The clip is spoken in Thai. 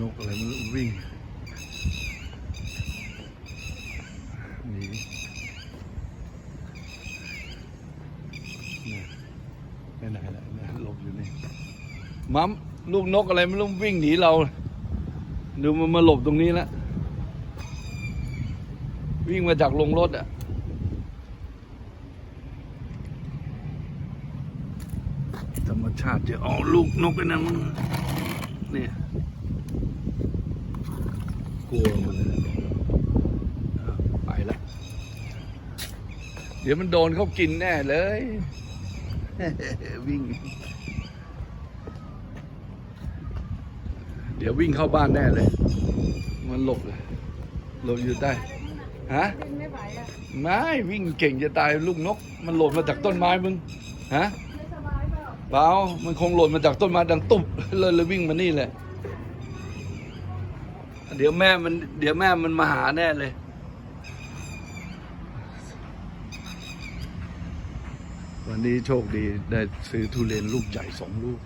นกอะไรมันวิ่งหนีเนี่ยไปไหนละเนี่ยหลบอยู่นี่มัมลูกนกอะไรไม่รู้วิ่งหนีเรา ดูมันมาหลบตรงนี้แล้ววิ่งมาจากลงรถอะธรรมชาติจะเอาลูกนกไปนะมึงเนี่ย กลัวมันเลยอะไปละเดี๋ยวมันโดนเขากินแน่เลย วิ่ง เดี๋ยววิ่งเข้าบ้านแน่เลย มันหลบเลยหลบอยู่ใต้ฮะวิ่งไม่ไหวอะไม่วิ่งเก่งจะตายลูกนก มันหล่นมาจากต้นไม้มึงฮะไม่สบายเปล่าเปล่ามันคงหล่นมาจากต้นไม้ดังตุ๊บเลยเลยวิ่งมานี่แหละ เดี๋ยวแม่มัน เดี๋ยวแม่มันมาหาแน่เลย วันนี้โชคดีได้ซื้อทุเรียนลูกใหญ่สองลูก